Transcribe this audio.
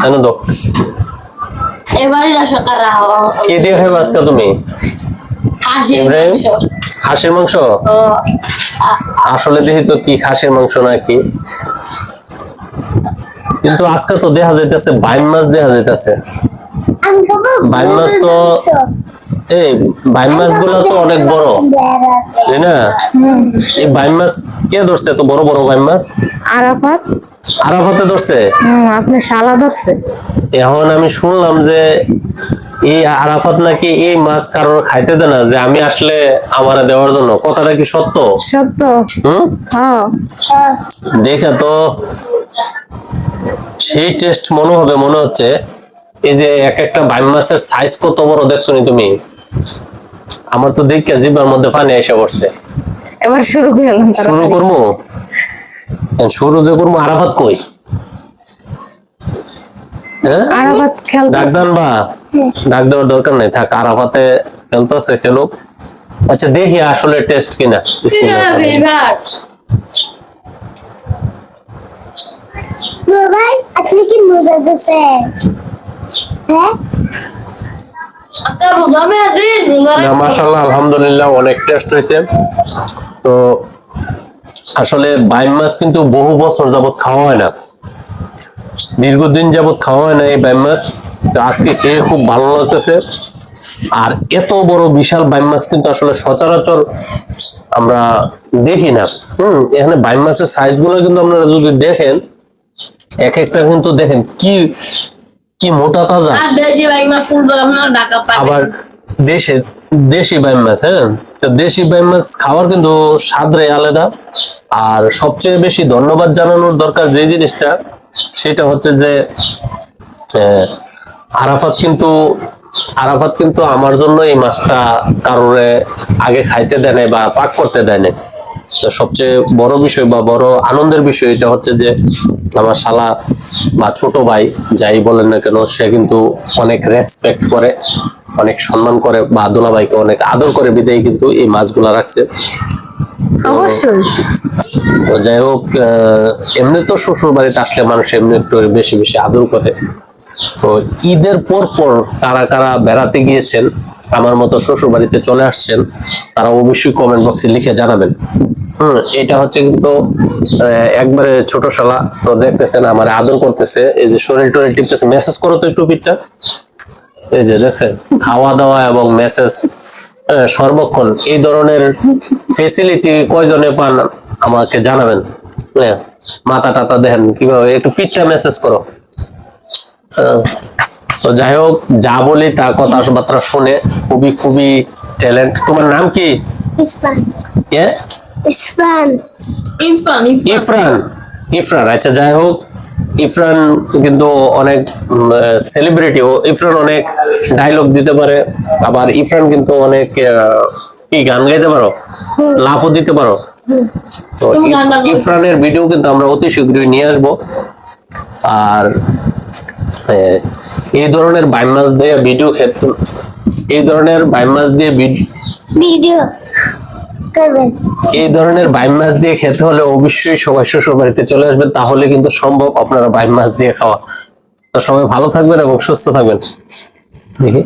কেন দো এবারে কি দিয়ে খাবে আজকে তুমি হাসির মাংস আসলে দেখি তো কি খাসির মাংস নাকি কিন্তু আজকে তো দেখা যাইতেছে বাইম মাছ দেখা যাইতেছে বাইম মাছ তো এই বাইম মাছ তো অনেক বড়। তাই না? এই বাইম মাছ কে ধরছে এত বড় বড় বাইম মাছ? আরাফাত। আরাফাতে ধরছে? আপনি শালা ধরছে। এখন আমি শুনলাম যে এই আরাফাত নাকি এই মাছ কারোর খাইতে দেয় না যে আমি আসলে আমারে দেওয়ার জন্য। কথাটা কি সত্য? সত্য। হুম? হ্যাঁ। দেখে তো সেই টেস্ট মনে হবে মনে হচ্ছে। এই যে এক একটা বাইম মাছের সাইজ কত বড় দেখছ তুমি? আমার তো দেখে জিবার মধ্যে পানি এসে পড়ছে। এবার শুরু করলাম শুরু করব? শুরু যে করব আরাফাত কই? হ্যাঁ? আরাফাত খেল ডাক বা। ডাক দেওয়ার দরকার নেই থাক আরাফাতে খেলতেছে খেলুক। আচ্ছা দেখি আসলে টেস্ট কিনা মোবাইল আসলে কি মজা দিছে? হ্যাঁ? না মাশাআল্লাহ আলহামদুলিল্লাহ অনেক টেস্ট হয়েছে। তো আসলে বাইম মাছ কিন্তু বহু বছর যাবত খাওয়া হয় না। দীর্ঘদিন যাবত খাওয়া হয় না এই বাইম মাছ। তো আজকে খেয়ে খুব ভালো লাগতেছে। আর এত বড় বিশাল বাইম মাছ কিন্তু আসলে সচরাচর আমরা দেখি না। হম এখানে বাইম মাছের সাইজগুলো কিন্তু আপনারা যদি দেখেন এক একটা কিন্তু দেখেন কি কি মোটা তাজা? আবার দেশে দেশি বাইম মাছ হ্যাঁ? তো দেশি বাইম মাছ খাওয়ার কিন্তু স্বাদরে আলাদা। আর সবচেয়ে বেশি ধন্যবাদ জানানোর দরকার যে জিনিসটা সেটা হচ্ছে যে আরাফাত কিন্তু আরাফাত কিন্তু আমার জন্য এই মাছটা কারোরে আগে খাইতে দেয় বা পাক করতে দেয় তো সবচেয়ে বড় বিষয় বা বড় আনন্দের বিষয় এটা হচ্ছে যে আমার শালা বা ছোট ভাই যাই বলেন না কেন সে কিন্তু অনেক রেসপেক্ট করে অনেক সম্মান করে বা দোলা ভাইকে অনেক আদর করে বিদায় কিন্তু এই মাছগুলা রাখছে। অবশ্যই। তো যাই হোক আহ, এমনি তো শ্বশুর বাড়িতে আসলে মানুষ এমনি একটু বেশি বেশি আদর করে। তো ঈদের পর পর কারা কারা বেড়াতে গিয়েছেন আমার মতো শ্বশুর বাড়িতে চলে আসছেন তারা অবশ্যই কমেন্ট বক্সে লিখে জানাবেন। হম এটা হচ্ছে কিন্তু একবারে ছোট শালা তো দেখতেছেন আমার আদর করতেছে এই যে শরীর টরিল টিপতেছে। মেসেজ করো তো একটু এই যে দেখছেন খাওয়া দাওয়া এবং মেসেজ সর্বক্ষণ। এই ধরনের ফেসিলিটি কয়জনে পান আমাকে জানাবেন। হ্যাঁ, মাথা টাতা দেখেন কীভাবে একটু ফিটটা মেসেজ করো। তো যাই হোক যা বলি তা কথাবার্তা শুনে খুবই খুবই ট্যালেন্ট তোমার নাম কি? ইফরান ইফরান আচ্ছা যাই হোক ইফরান কিন্তু অনেক সেলিব্রিটি ও। ইফরান অনেক ডায়লগ দিতে পারে আবার ইফরান কিন্তু অনেক আহ, কি গান গাইতে পারো? লাফও দিতে পারো? তো। ইফরানের ভিডিও কিন্তু আমরা অতি শীঘ্রই নিয়ে আসব। আর এই ধরনের বাইম মাছ দিয়ে ভিডিও ক্ষেত্রে এই ধরনের বাইম মাছ দিয়ে ভিডিও ভিডিও এই ধরনের বাইম মাছ দিয়ে খেতে হলে অবশ্যই সবাই শ্বশুর বাড়িতে চলে আসবেন তাহলে কিন্তু সম্ভব আপনারা বাইম মাছ দিয়ে খাওয়া। তো সবাই ভালো থাকবেন এবং সুস্থ থাকবেন। দেখি।